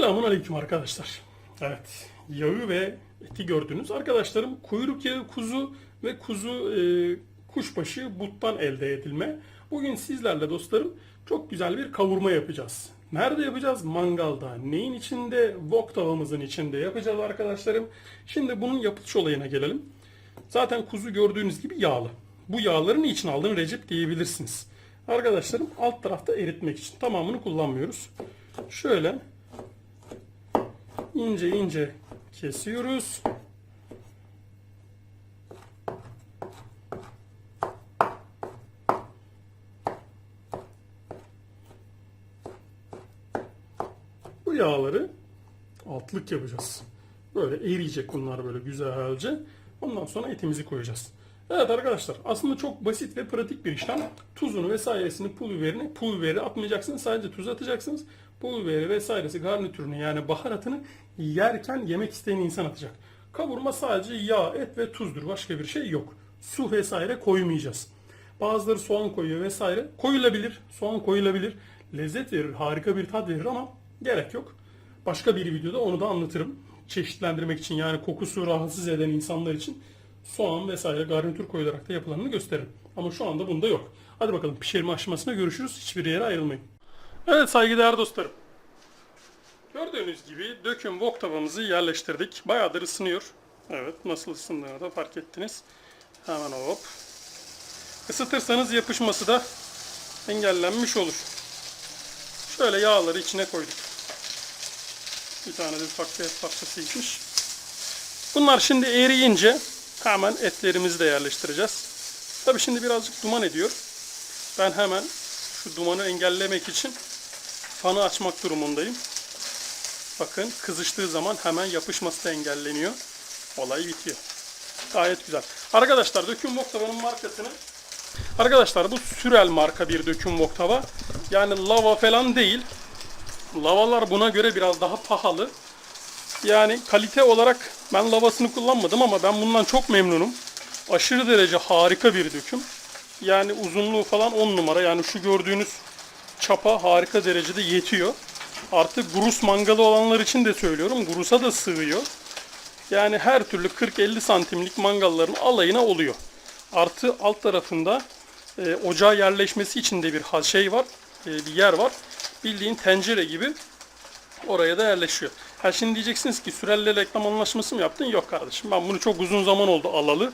Selamun Aleyküm arkadaşlar. Evet, yağı ve eti gördünüz. Arkadaşlarım kuyruk yağı kuzu ve kuzu e, kuşbaşı buttan elde edilme. Bugün sizlerle dostlarım çok güzel bir kavurma yapacağız. Nerede yapacağız? Mangalda. Neyin içinde? Wok tavamızın içinde yapacağız arkadaşlarım. Şimdi bunun yapılış olayına gelelim. Zaten kuzu gördüğünüz gibi yağlı. Bu yağları niçin aldın Recep diyebilirsiniz. Arkadaşlarım alt tarafta eritmek için. Tamamını kullanmıyoruz. Şöyle ince ince kesiyoruz. Bu yağları altlık yapacağız. Böyle eriyecek bunlar böyle güzelce. Ondan sonra etimizi koyacağız. Evet arkadaşlar aslında çok basit ve pratik bir işlem. Tuzunu vesairesini pul biberini pul biberi atmayacaksınız. Sadece tuz atacaksınız. Pul biberi vesairesi garnitürünü yani baharatını yerken yemek isteyen insan atacak. Kavurma sadece yağ, et ve tuzdur. Başka bir şey yok. Su vesaire koymayacağız. Bazıları soğan koyuyor vesaire. Koyulabilir. Soğan koyulabilir. Lezzet verir. Harika bir tat verir ama gerek yok. Başka bir videoda onu da anlatırım. Çeşitlendirmek için yani kokusu rahatsız eden insanlar için soğan vesaire garnitür koyularak da yapılanını gösteririm. Ama şu anda bunda yok. Hadi bakalım pişirme aşamasına görüşürüz. Hiçbir yere ayrılmayın. Evet saygıdeğer dostlarım. Gördüğünüz gibi döküm wok tavamızı yerleştirdik. Bayağıdır ısınıyor. Evet nasıl ısındığını da fark ettiniz. Hemen hop. Isıtırsanız yapışması da engellenmiş olur. Şöyle yağları içine koyduk. Bir tane de ufak bir et parçası gitmiş. Bunlar şimdi eriyince hemen etlerimizi de yerleştireceğiz. Tabi şimdi birazcık duman ediyor. Ben hemen şu dumanı engellemek için fanı açmak durumundayım. Bakın kızıştığı zaman hemen yapışması da engelleniyor. Olay bitiyor. Gayet güzel. Arkadaşlar döküm wok tavanın markasını Arkadaşlar bu Sürel marka bir döküm wok tava. Yani lava falan değil. Lavalar buna göre biraz daha pahalı. Yani kalite olarak ben lavasını kullanmadım ama ben bundan çok memnunum. Aşırı derece harika bir döküm. Yani uzunluğu falan 10 numara. Yani şu gördüğünüz çapa harika derecede yetiyor. Artık grus mangalı olanlar için de söylüyorum. Grusa da sığıyor. Yani her türlü 40-50 santimlik mangalların alayına oluyor. Artı alt tarafında e, ocağa yerleşmesi için de bir şey var. e, bir yer var. Bildiğin tencere gibi oraya da yerleşiyor. Ha şimdi diyeceksiniz ki sürelle reklam anlaşması mı yaptın? Yok kardeşim. Ben bunu çok uzun zaman oldu alalı.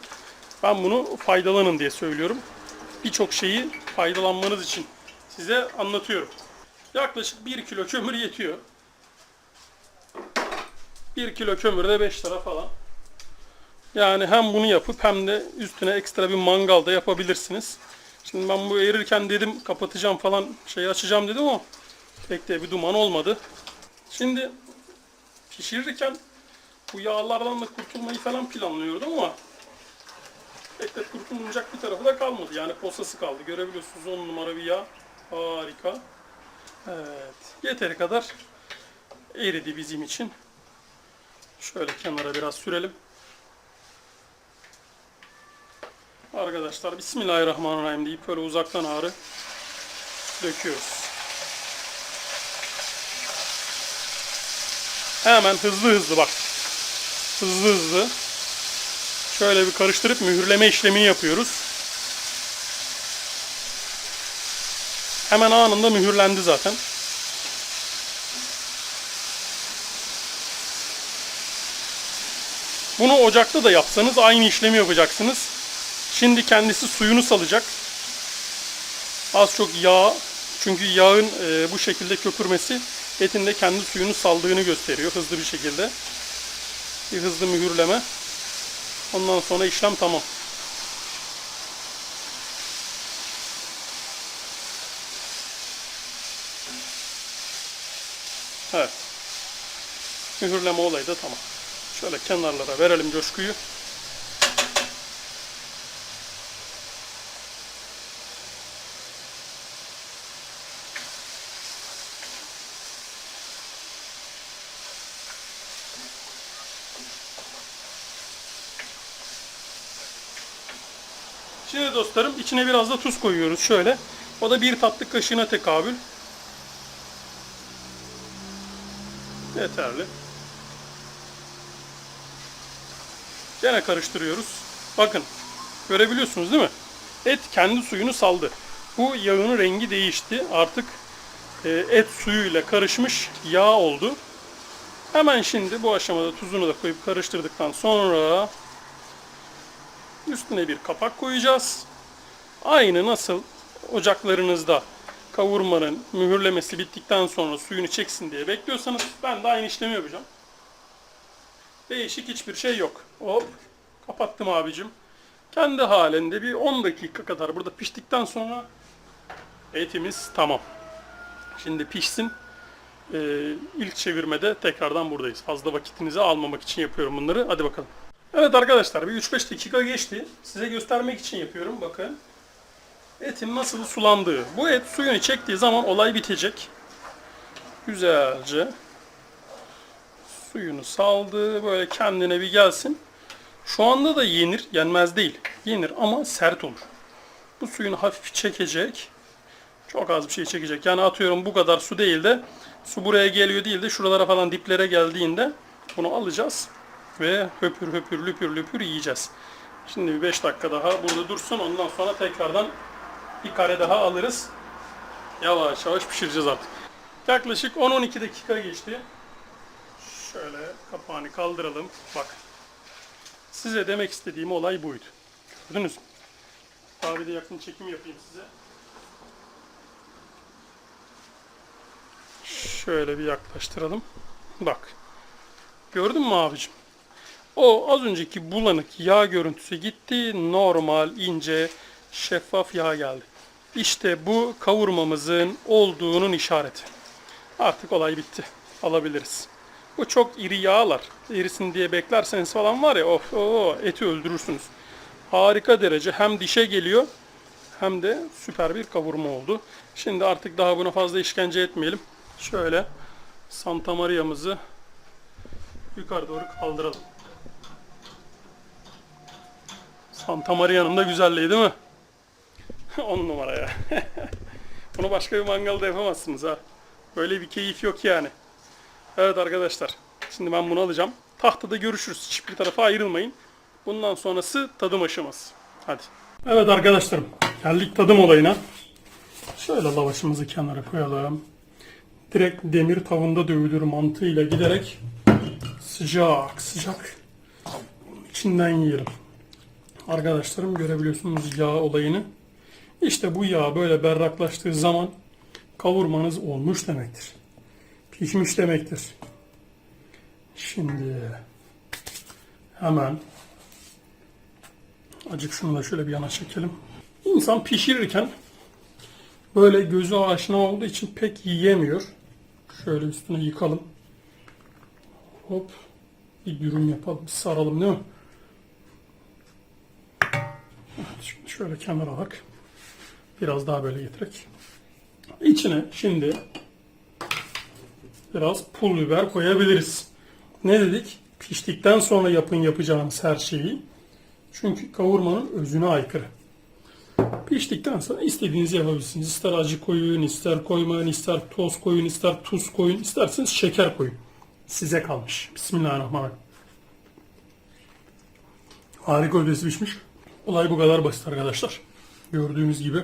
Ben bunu faydalanın diye söylüyorum. Birçok şeyi faydalanmanız için size anlatıyorum. Yaklaşık 1 kilo kömür yetiyor. 1 kilo kömür de 5 lira falan. Yani hem bunu yapıp hem de üstüne ekstra bir mangal da yapabilirsiniz. Şimdi ben bu erirken dedim kapatacağım falan şeyi açacağım dedim ama pek de bir duman olmadı. Şimdi pişirirken bu yağlardan da kurtulmayı falan planlıyordum ama pek de kurtulmayacak bir tarafı da kalmadı. Yani posası kaldı. Görebiliyorsunuz 10 numara bir yağ. Harika. Evet. Yeteri kadar eridi bizim için. Şöyle kenara biraz sürelim. Arkadaşlar Bismillahirrahmanirrahim deyip böyle uzaktan ağrı döküyoruz. Hemen hızlı hızlı bak. Hızlı hızlı. Şöyle bir karıştırıp mühürleme işlemini yapıyoruz. Hemen anında mühürlendi zaten. Bunu ocakta da yapsanız aynı işlemi yapacaksınız. Şimdi kendisi suyunu salacak. Az çok yağ, çünkü yağın e, bu şekilde köpürmesi etin de kendi suyunu saldığını gösteriyor hızlı bir şekilde. Bir hızlı mühürleme. Ondan sonra işlem tamam. Evet. Mühürleme olayı da tamam. Şöyle kenarlara verelim coşkuyu. Şimdi dostlarım içine biraz da tuz koyuyoruz şöyle. O da bir tatlı kaşığına tekabül. Yeterli. Gene karıştırıyoruz. Bakın görebiliyorsunuz değil mi? Et kendi suyunu saldı. Bu yağın rengi değişti. Artık e, et suyuyla karışmış yağ oldu. Hemen şimdi bu aşamada tuzunu da koyup karıştırdıktan sonra üstüne bir kapak koyacağız. Aynı nasıl ocaklarınızda kavurmanın mühürlemesi bittikten sonra suyunu çeksin diye bekliyorsanız ben de aynı işlemi yapacağım. Değişik hiçbir şey yok. Hop kapattım abicim. Kendi halinde bir 10 dakika kadar burada piştikten sonra etimiz tamam. Şimdi pişsin. Ee, ilk çevirmede tekrardan buradayız. Fazla vakitinizi almamak için yapıyorum bunları. Hadi bakalım. Evet arkadaşlar bir 3-5 dakika geçti. Size göstermek için yapıyorum. Bakın. Etin nasıl sulandığı. Bu et suyunu çektiği zaman olay bitecek. Güzelce suyunu saldı. Böyle kendine bir gelsin. Şu anda da yenir. Yenmez değil. Yenir ama sert olur. Bu suyunu hafif çekecek. Çok az bir şey çekecek. Yani atıyorum bu kadar su değil de su buraya geliyor değil de şuralara falan diplere geldiğinde bunu alacağız ve höpür höpür lüpür lüpür yiyeceğiz. Şimdi bir 5 dakika daha burada dursun. Ondan sonra tekrardan bir kare daha alırız. Yavaş yavaş pişireceğiz artık. Yaklaşık 10-12 dakika geçti. Şöyle kapağını kaldıralım. Bak. Size demek istediğim olay buydu. Gördünüz mü? Abi de yakın çekim yapayım size. Şöyle bir yaklaştıralım. Bak. Gördün mü abicim? O az önceki bulanık yağ görüntüsü gitti. Normal, ince, şeffaf yağ geldi. İşte bu kavurmamızın olduğunun işareti. Artık olay bitti. Alabiliriz. Bu çok iri yağlar. İrisin diye beklerseniz falan var ya of o eti öldürürsünüz. Harika derece hem dişe geliyor hem de süper bir kavurma oldu. Şimdi artık daha buna fazla işkence etmeyelim. Şöyle Santa Maria'mızı yukarı doğru kaldıralım. Santa Maria'nın da güzelliği değil mi? 10 numara ya. Bunu başka bir mangalda yapamazsınız ha. Böyle bir keyif yok yani. Evet arkadaşlar. Şimdi ben bunu alacağım. Tahtada görüşürüz. Hiçbir tarafa ayrılmayın. Bundan sonrası tadım aşaması. Hadi. Evet arkadaşlarım. Geldik tadım olayına. Şöyle lavaşımızı kenara koyalım. Direkt demir tavında dövülür mantığıyla giderek sıcak sıcak içinden yiyelim. Arkadaşlarım görebiliyorsunuz yağ olayını. İşte bu yağ böyle berraklaştığı zaman kavurmanız olmuş demektir. Pişmiş demektir. Şimdi hemen acık şunu da şöyle bir yana çekelim. İnsan pişirirken böyle gözü aşina olduğu için pek yiyemiyor. Şöyle üstüne yıkalım. Hop. Bir dürüm yapalım. bir Saralım değil mi? Şimdi şöyle kenara bak. Biraz daha böyle getirek. İçine şimdi biraz pul biber koyabiliriz. Ne dedik? Piştikten sonra yapın yapacağınız her şeyi. Çünkü kavurmanın özüne aykırı. Piştikten sonra istediğinizi yapabilirsiniz. İster acı koyun, ister koymayın, ister toz koyun, ister tuz koyun, isterseniz şeker koyun. Size kalmış. Bismillahirrahmanirrahim. Harika ödesi pişmiş. Olay bu kadar basit arkadaşlar. Gördüğünüz gibi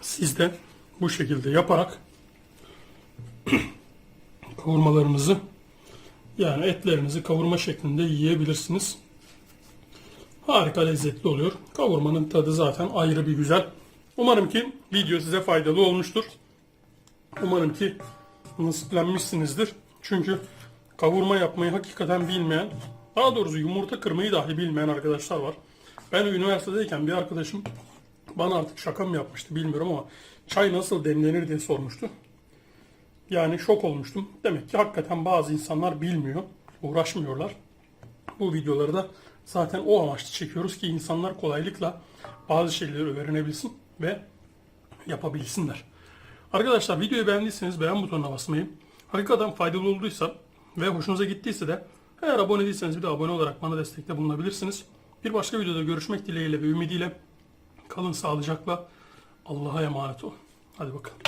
siz de bu şekilde yaparak kavurmalarınızı yani etlerinizi kavurma şeklinde yiyebilirsiniz. Harika lezzetli oluyor. Kavurmanın tadı zaten ayrı bir güzel. Umarım ki video size faydalı olmuştur. Umarım ki nasiplenmişsinizdir. Çünkü kavurma yapmayı hakikaten bilmeyen, daha doğrusu yumurta kırmayı dahi bilmeyen arkadaşlar var. Ben üniversitedeyken bir arkadaşım bana artık şaka mı yapmıştı bilmiyorum ama çay nasıl demlenir diye sormuştu. Yani şok olmuştum. Demek ki hakikaten bazı insanlar bilmiyor, uğraşmıyorlar. Bu videoları da zaten o amaçla çekiyoruz ki insanlar kolaylıkla bazı şeyleri öğrenebilsin ve yapabilsinler. Arkadaşlar videoyu beğendiyseniz beğen butonuna basmayı, hakikaten faydalı olduysa ve hoşunuza gittiyse de eğer abone değilseniz bir de abone olarak bana destekte bulunabilirsiniz. Bir başka videoda görüşmek dileğiyle ve ümidiyle kalın sağlıcakla Allah'a emanet olun. Hadi bakalım.